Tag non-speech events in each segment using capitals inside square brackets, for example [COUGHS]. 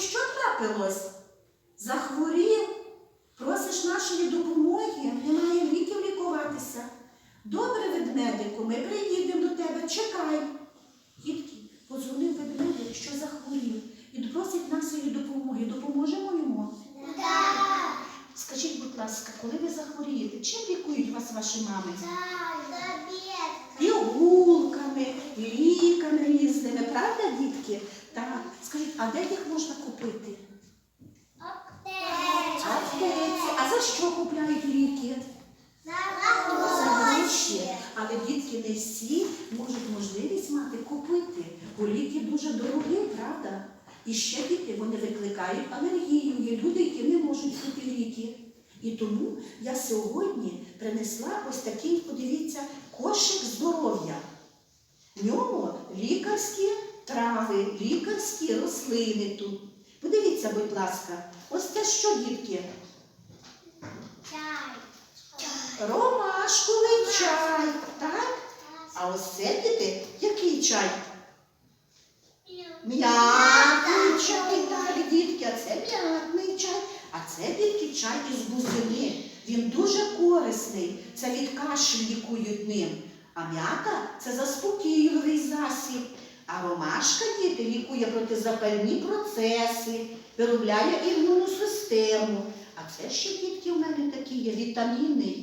що трапилось? Захворів, просиш нашої допомоги, немає ліків лікуватися. Добре, ведмедику, ми приїдемо до тебе, чекай. Дітки, подзвонив ведмедик, що захворів, і просить нашої допомоги. Допоможемо йому? Скажіть, будь ласка, коли ви захворієте, чим лікують вас ваші мами? Пігулками, ліками різними, правда, дітки? Скажіть, а де їх можна купити? Аптеці. А за що купляють ліки? За гроші. Але дітки не всі можуть можливість мати купити, бо ліки дуже дорогі, правда? І ще діти вони викликають алергію. Є люди, які не можуть пити ліки. І тому я сьогодні принесла ось такий, подивіться, кошик здоров'я. В ньому лікарські трави, лікарські рослини тут. Подивіться, будь ласка, ось це що, дітки? Чай. Ромашковий чай, так? А ось це діти, який чай? М'ятний чай, так, дітки, а це м'ятний чай. А це дітки чай із бузини. Він дуже корисний. Це від кашлю лікують ним. А м'ята це заспокійливий засіб. А ромашка діти лікує протизапальні процеси, виробляє імунну систему. А це ще дітки в мене такі є вітаміни,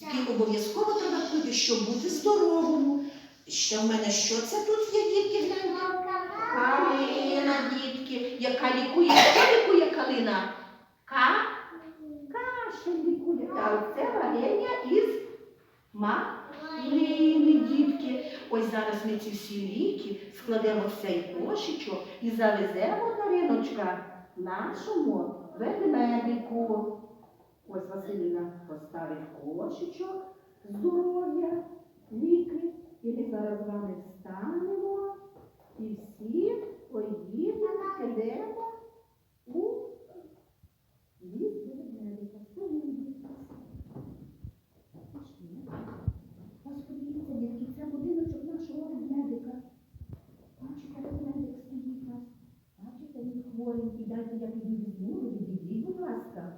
які обов'язково треба пити, щоб бути здоровому. Ще в мене що це тут є, дітки? Калина, дітки, яка лікує. [COUGHS] Що лікує калина? Ка? Кашель лікує. А оце варення із малини. Ось зараз ми ці всі ліки складемо в цей кошечок і завеземо Дариночка нашому ведмедику. Ось Василіна поставить кошечок, здоров'я, ліки. І ми зараз з вами встанемо і всі поїдемо, підемо у ліс до ведмедика. Стоїмо, дітки. Пішли. Ось подивіться, дітки, це будиночок нашого ведмедика. Бачите, ведмедик стоїть у нас. Він. Дайте я піду візьму, ви відійдіть, будь ласка.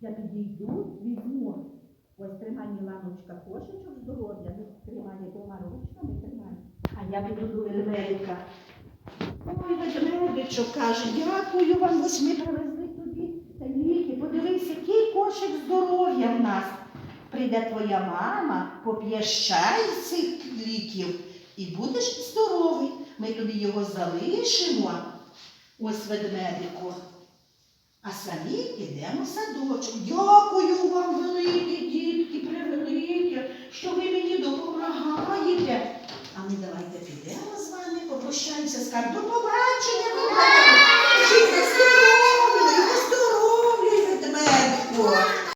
Я підійду, візьму. Ось тримай Міланочка кошечок здоров'я, ну, тримай двома ручками, тримай. А я піду до ведмедика. Ой, ведмедичок каже, дякую вам, ось ми привезли тобі та ліки. Подивись, який кошик здоров'я в нас. Прийде твоя мама, поп'єш чай з цих ліків і будеш здоровий. Ми тобі його залишимо. Ось ведмедику. А самі підемо в садочок. Дякую вам, великі дітки, превеликі, що ви мені допомагаєте. А ми давайте підемо з вами, попрощаємося, скажемо до побачення,